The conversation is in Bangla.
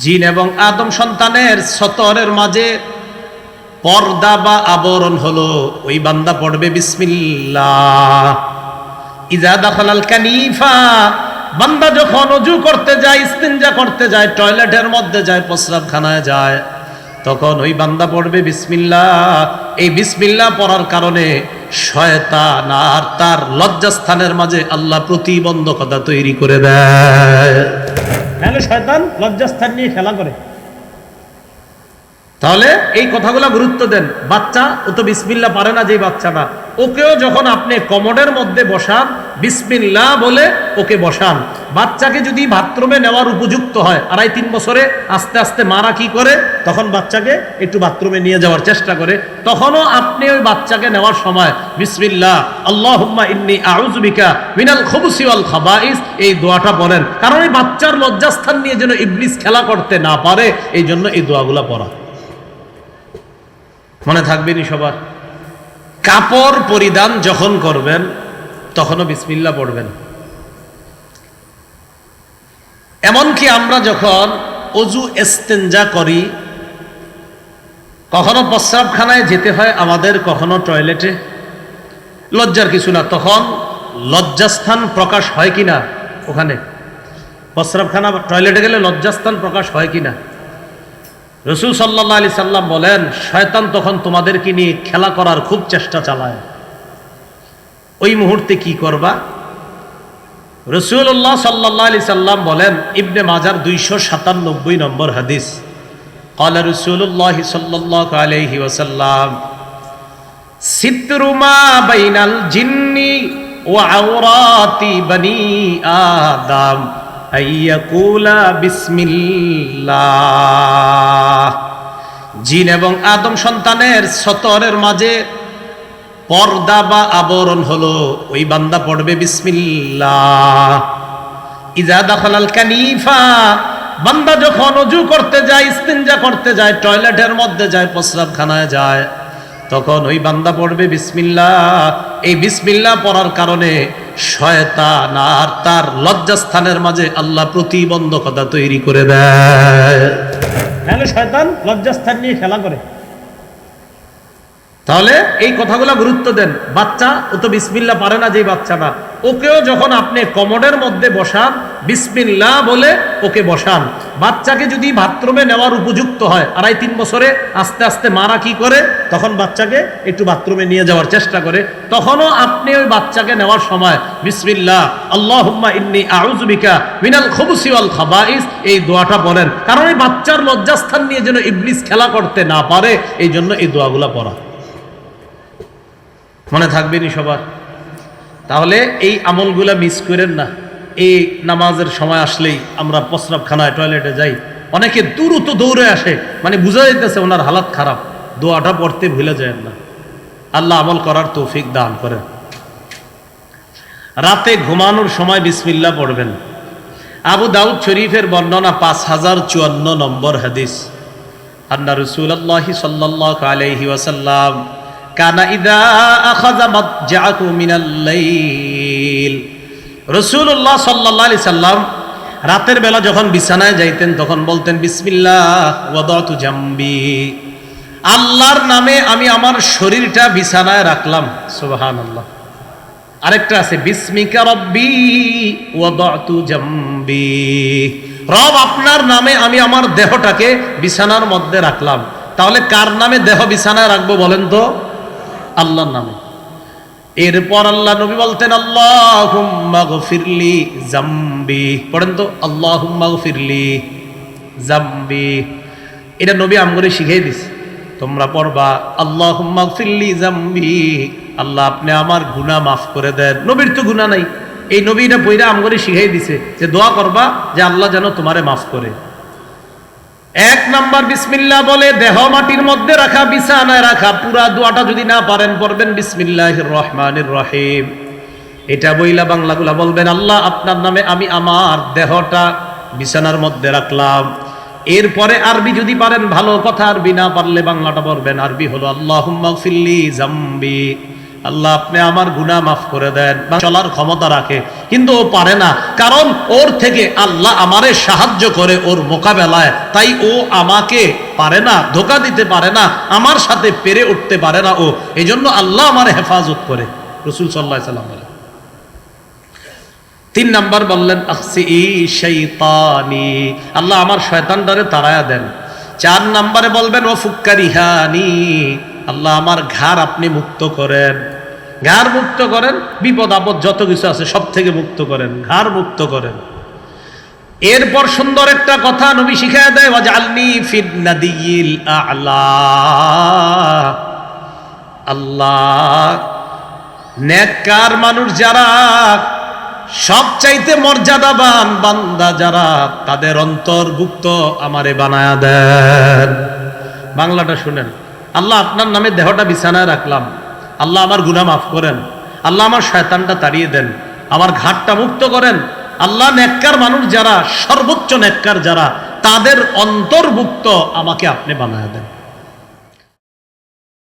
জিন এবং আদম সন্তানের সতরের মাঝে পর্দা বা আবরণ হলো। ওই বান্দা পড়বে, বিসমিল্লাহ। বান্দা যখন অজু করতে যায়, ইস্তিনজা করতে যায়, টয়লেটের মধ্যে যায়, প্রস্রাবখানায় যায়, তখন ওই বান্দা পড়বে, বিসমিল্লাহ। এই বিসমিল্লাহ পড়ার কারণে শয়তান আর তার লজ্জাস্থানের মাঝে আল্লাহ প্রতিবন্ধকতা তৈরি করে দেয়। নাহলে শয়তান লজ্জাস্থান নিয়ে খেলা করে। তাহলে এই কথাগুলো গুরুত্ব দেন। বাচ্চা, ও তো বিসমিল্লা পারে না যে বাচ্চাটা ওকেও যখন আপনি কমোডের মধ্যে বসান বিসমিল্লা বলে ওকে বসান। বাচ্চাকে যদি বাথরুমে নেওয়ার উপযুক্ত হয়, আড়াই তিন বছরে আস্তে আস্তে মারা কি করে? তখন বাচ্চাকে একটু বাথরুমে নিয়ে যাওয়ার চেষ্টা করে। তখনও আপনি ওই বাচ্চাকে নেওয়ার সময় বিসমিল্লা আল্লাহুম্মা ইন্নি আউযুবিকা মিনাল খুবুসি ওয়াল খাবাইস, এই দোয়াটা বলেন কারণ এই বাচ্চার লজ্জাস্থান নিয়ে যেন ইবলিস খেলা করতে না পারে, এই জন্য এই দোয়াগুলা পড়া। মনে থাকবেনি সবার। কাপড় পরিধান যখন করবেন তখনও বিসমিল্লা পড়বেন। এমনকি আমরা যখন অজু এস্তেঞ্জা করি, কখনো প্রস্রাবখানায় যেতে হয়, আমাদের কখনো টয়লেটে। লজ্জার কিছু না, তখন লজ্জাস্থান প্রকাশ হয় কি না ওখানে? প্রস্রাবখানা টয়লেটে গেলে লজ্জাস্থান প্রকাশ হয় কি না রসুল সাল্লাহ আলি সাল্লাম বলেন, শয়তান তখন তোমাদেরকে নিয়ে খেলা করার খুব চেষ্টা চালায়। ওই মুহূর্তে কি করবা? রসুল্লাহ সাল্লাহ আলি সাল্লাম বলেন, ইবনে মাজার দুইশো সাতানব্বই নম্বর হাদিস। কলা রসুল্লাহ সাল্লাহ আলহি ওসাল্লাম সিদ্রুমা বাইনাল জিন্নি ও আওরাতি বনি আদাম, আইয়াকুলা বিসমিল্লাহ। জিন এবং আদম সন্তানের সতরের মাঝে পর্দা বা আবরণ হলো, ওই বান্দা পড়বে ইজা কানিফা, বান্দা যখন অজু করতে যায়, ইস্তিনজা করতে যায়, টয়লেটের মধ্যে যায়, প্রস্রাবখানায় যায়, তখন ওই বান্দা পড়বে বিসমিল্লাহ। এই বিসমিল্লাহ পড়ার কারণে শয়তান আর তার লজ্জাস্থানের মাঝে আল্লাহ প্রতিবন্ধকতা তৈরি করে দেয়। শয়তান লজ্জাস্থান নিয়ে খেলা করে। তাহলে এই কথাগুলো গুরুত্ব দেন। বাচ্চা, ও তো বিসমিল্লা পারে না যে বাচ্চাটা। ওকেও যখন আপনি কমোডের মধ্যে বসান বিসমিল্লা বলে ওকে বসান। বাচ্চাকে যদি বাথরুমে নেওয়ার উপযুক্ত হয়, আড়াই তিন বছরে আস্তে আস্তে মারা কি করে? তখন বাচ্চাকে একটু বাথরুমে নিয়ে যাওয়ার চেষ্টা করে। তখনও আপনি ওই বাচ্চাকে নেওয়ার সময় বিসমিল্লা আল্লাহুম্মা ইন্নি আউযুবিকা মিনাল খুবুসি ওয়াল খাবাইস, এই দোয়াটা বলেন কারণ এই বাচ্চার লজ্জাস্থান নিয়ে যেন ইবলিস খেলা করতে না পারে এই জন্য এই দোয়াগুলা পড়া। মনে থাকবেনি সবার? তাহলে এই আমলগুলা মিস করেন না। এই নামাজের সময় আসলেই আমরা প্রস্রাবখানায় টয়লেটে যাই। অনেকে দ্রুত দৌড়ে আসে মানে বোঝা যাইতেছে ওনার হালাত খারাপ। দোয়াটা পড়তে ভুলে যায় না। আল্লাহ আমল করার তৌফিক দান করেন। রাতে ঘুমানোর সময় বিসমিল্লা পড়বেন। আবু দাউদ শরীফের বর্ণনা পাঁচ হাজার চুয়ান্ন নম্বর হাদিস। আন্না রসুল্লাহি সাল্লাহ আলাইহি ওয়াসাল্লাম কানা ইদা আখাযা মাতজাআকু মিনাল লাইল। রাসূলুল্লাহ সাল্লাল্লাহু আলাইহি সাল্লাম রাতের বেলা যখন বিছানায় যাইতেন, তখন বলতেন, বিসমিল্লাহ, ওয়াদাতু জামবি। আল্লাহর নামে আমি আমার শরীরটা বিছানায় রাখলাম। সুবহানাল্লাহ। আরেকটা আছে, বিসমিকা রব্বি, ওয়াদাতু জামবি। রব আপনার নামে আমি আমার দেহটাকে বিছানার মধ্যে রাখলাম। তাহলে কার নামে দেহ বিছানায় রাখব বলেন তো? আল্লাহর নামে। এরপর আল্লাহ নবী বলতেন আল্লাহ ফিরলি জাম্বি। পড়েন তো আল্লাহ ফিরলি জাম্বি। এটা নবী আমগরে শিখিয়ে দিস তোমরা পড়বা আল্লাহ ফিরলি জাম্বি। আল্লাহ আপনি আমার গুনাহ মাফ করে দেন। নবীর তো গুনাহ নাই। এই নবীটা বইরা আমগরে শিখিয়ে দিছে যে দোয়া করবা যে আল্লাহ যেন তোমারে মাফ করে। এক নাম্বার বিসমিল্লা বলে, দেহ মাটির মধ্যে রাখা, বিছানায় রাখা, পুরা দোয়াটা যদি না পারেন, পড়বেন বিসমিল্লাহির রহমানির রহিম। এটা বইলা বাংলাগুলা বলবেন, আল্লাহ, আপনার নামে আমি আমার দেহটা বিছানার মধ্যে রাখলাম। এরপরে আরবি যদি পারেন, ভালো কথা, আরবি না পারলে বাংলাটা পড়বেন আরবি হলো আল্লাহ ফিল্লি জাম্বি। আল্লাহ, আপনি আমার গুনাহ মাফ করে দেন, বা চলার ক্ষমতা রাখে। কিন্তু ও পারে না, কারণ ওর থেকে আল্লাহ আমারে সাহায্য করে ওর মোকাবেলায়। তাই ও আমাকে পারে না, ধোকা দিতে পারে না, আমার সাথে পেরে উঠতে পারে না ও। এই জন্য আল্লাহ আমার হেফাজত করে, রসুল সাল্লাহ সাল্লাম বলে তিন নাম্বার বললেন আল্লাহ আমার শয়তানটারে তাড়ায়া দেন। চার নাম্বারে বলবেন, ও ফুক্কারিহানি। আল্লাহ আমার ঘাড় আপনি মুক্ত করেন। ঘাড় মুক্ত করেন, বিপদ আপদ যত কিছু আছে সব থেকে মুক্ত করেন, ঘাড় মুক্ত করেন। এরপর সুন্দর একটা কথা নবী শিখায় দেয়, ওয়াজআলনি ফিন্নাদিয়িল আ'লা। আল্লাহ, নেককার মানুষ যারা, সবচাইতে মর্যাদাবান বান্দা যারা, তাদের অন্তর্ভুক্ত আমারে বানায়া দেন। বাংলাটা শুনেন। আল্লাহ আপনার নামে দেহটা বিছানায় রাখলাম। আল্লাহ আমার গুণা মাফ করেন। আল্লাহ আমার শয়তানটা তাড়িয়ে দেন। আমার ঘাটটা মুক্ত করেন। আল্লাহ নেককার মানুষ যারা, সর্বোচ্চ নেককার যারা, তাদের অন্তর্ভুক্ত আমাকে আপনি বানায় দেন।